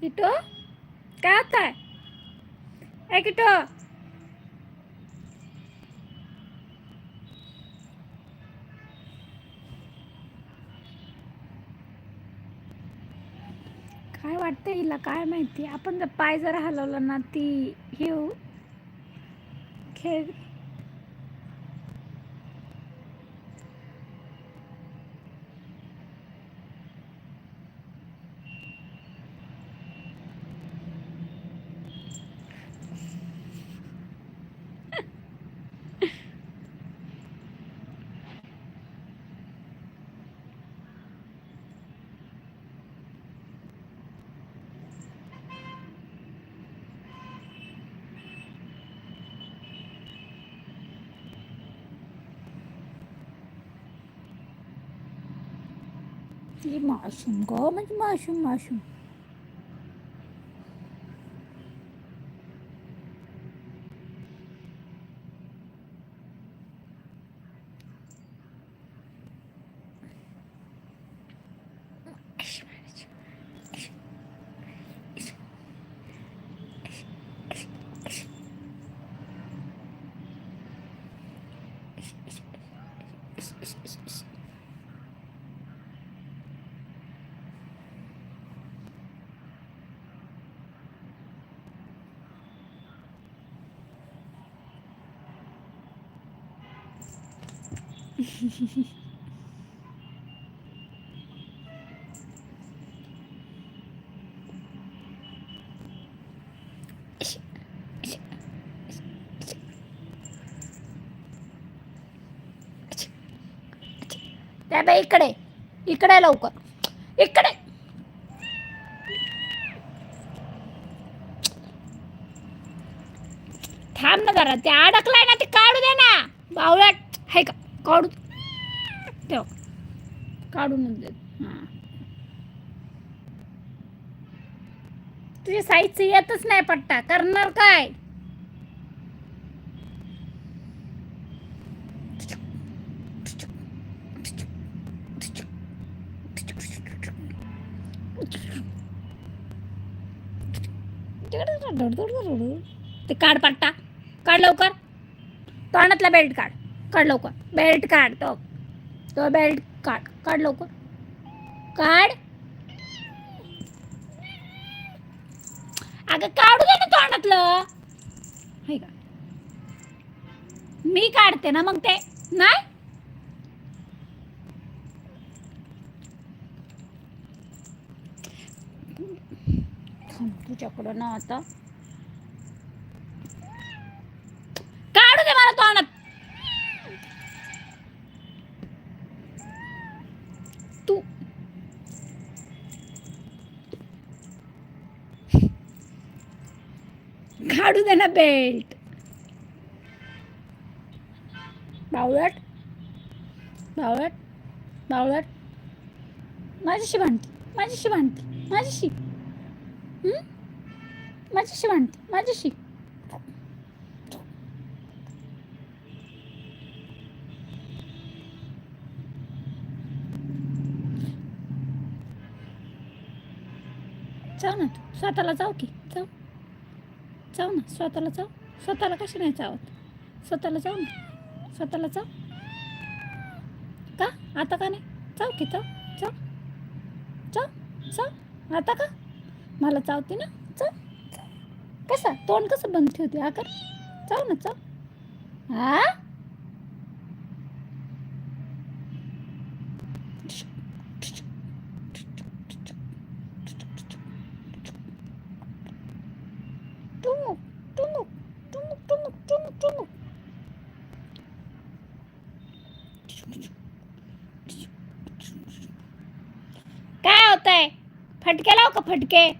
Keto काय होता ए keto काय वाटतं हिला काय माहिती? आपण जर पाय जर हलवला ना ती हे हो- खेळ ती मासूम ग म्हणजे मासूम त्या बाई इकडे. इकडे लवकर. इकडे. थांब ना जरा ते अडकलाय ना ते काढू दे ना. बावळट. काढू. ठेव. काढूनच देत. हां. तुझ्या साईजचं येतच नाही पट्टा. करणार काय? ते काढ पट्टा. काढ लवकर. तोंडातला बेल्ट काढ. काढ लवकर. बेल्ट काढ तो. तो बेल्ट काढ. काढ लवकर. काढ. अगं काढू दे ना तोंडातलं. हाय का मी काढते ना मग ते. नाही? तुझ्याकडं ना आता काढू दे मला तोंडात तू काढू दे ना बेल्ट. बावळट. बावळट. बावळट. माझ्याशी भांडते माझ्याशी भांडते माझ्याशी. माझ्याशी भांडते माझ्याशी. जाऊ ना तू. स्वतःला जाऊ की. जाऊ. चाव ना. स्वतःला चाव स्वतःला कशी नाही चावत? स्वतःला चाव ना. स्वतःला चाव का? आता का नाही? चाव की चाव चाव चाव चाव आता का? मला चावते ना? चाव कसा? तोंड कसं बंद ठेवते? आकर? चाव ना चाव हा का फटके?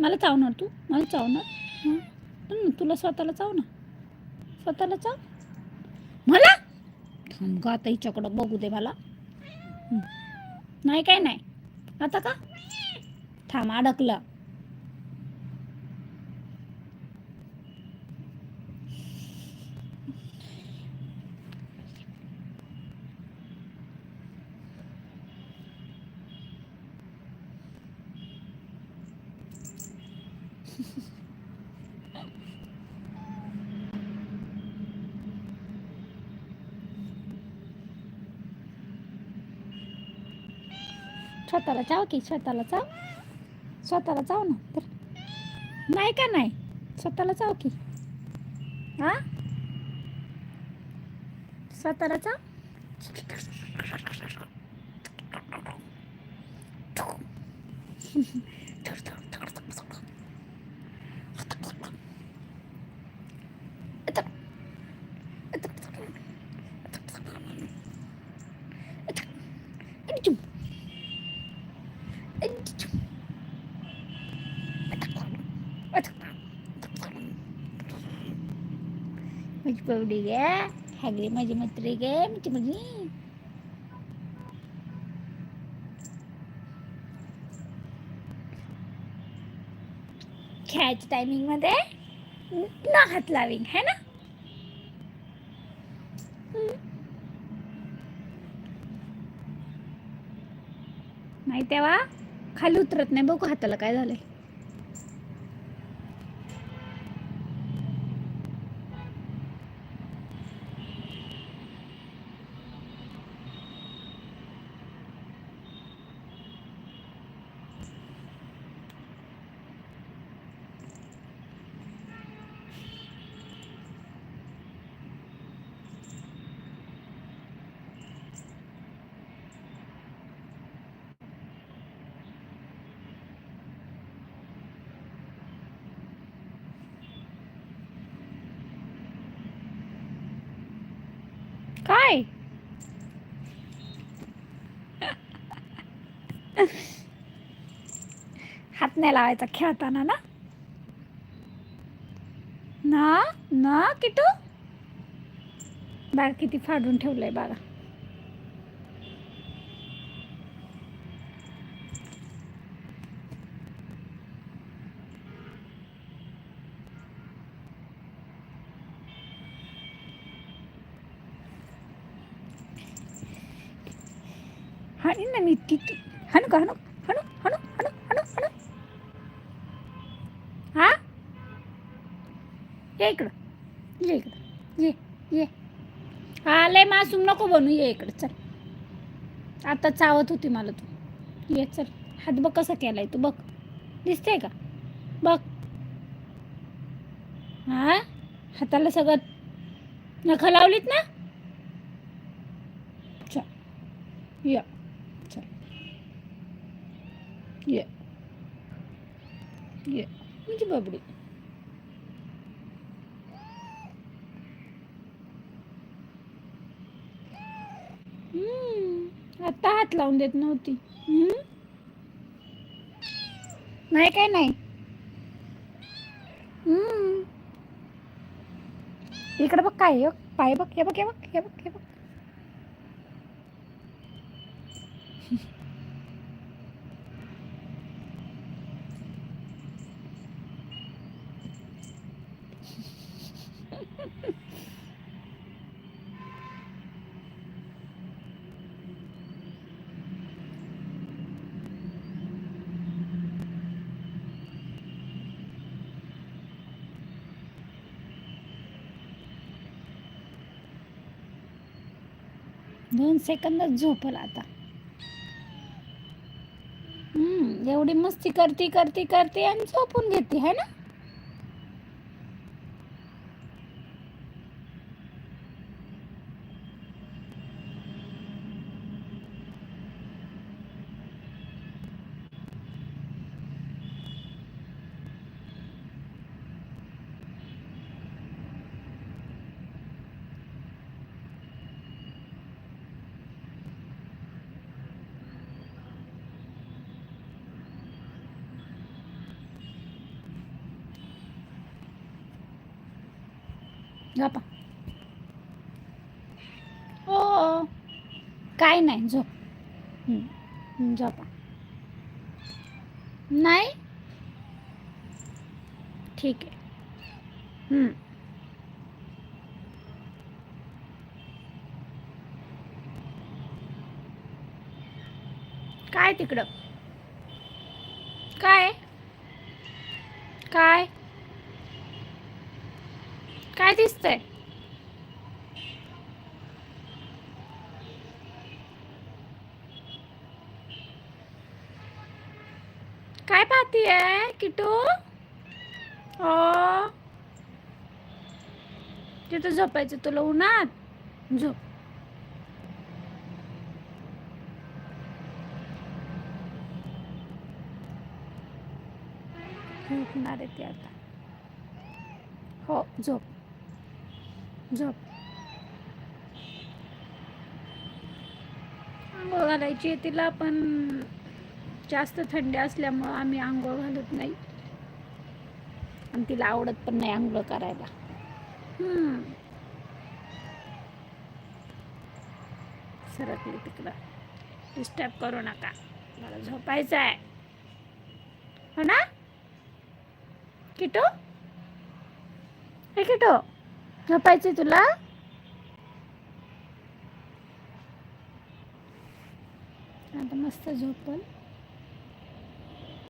मला चावणार तू? मला चावणार? तुला स्वतःला चाव ना. स्वतःला चाव. मला? थांब ग आता हिच्याकडं बघू दे मला. नाही काय नाही. आता का? थांब अडकलं. स्वतःला चाव की स्वतःला चाव? स्वतःला चाव ना तर. नाही का नाही? स्वतःला चाव की. हा? स्वतःला चाव? माझी पवडी गे हागली माझी मैत्री गे माझी मुलगी खेळायच्या टायमिंगमध्ये न हात लावीन है ना नाही तेव्हा खाली उतरत नाही बघू हाताला काय झालंय काय? हात नाही लावायचा खेळताना ना? ना ना किटू? बाग किती फाडून ठेवलंय बागा ये इकडं. ये इकडं. ये ये. हा लय मासूम नको बनू. ये इकडं. चल. आता चावत होती मला तू. ये चल. हात बघ कसा केलाय तू. बघ. दिसते का? बघ. हा? हाताला सगळं नखं लावलीत ना? चल. या. चल. ये. ये. म्हणजे बबडी. हम्म, आता हात लावून देत नव्हती हम्म? नाही काय नाही हम्म. इकडे बघ काय पाय बघ हे बघ हे बघ हे बघ हे बघ दोन सेकंदात झोपल आता. हम्म, एवढी मस्ती करती करती करते आणि झोपून घेते है ना? झोपा हो, हो काय नाही झोप. हम्म, झोपा. नाही? ठीक आहे. हम्म. काय तिकडं? काय? काय? काय दिसतंय? काय पाहतीये किटू? हो. तिथं झोपायचं तुला उन्हात? झोप. झोपणार आहे ते आता. हो झोप. झोप. आंघोळ घालायची आहे तिला पण जास्त थंडी असल्यामुळं आम्ही आंघोळ घालत नाही. आणि तिला आवडत पण नाही आंघोळ करायला. सरकली तिकडं. डिस्टर्ब करू नका. मला झोपायचं आहे. हो ना? किटो? हे किटो? झोपायचे तुला? आता मस्त झोपल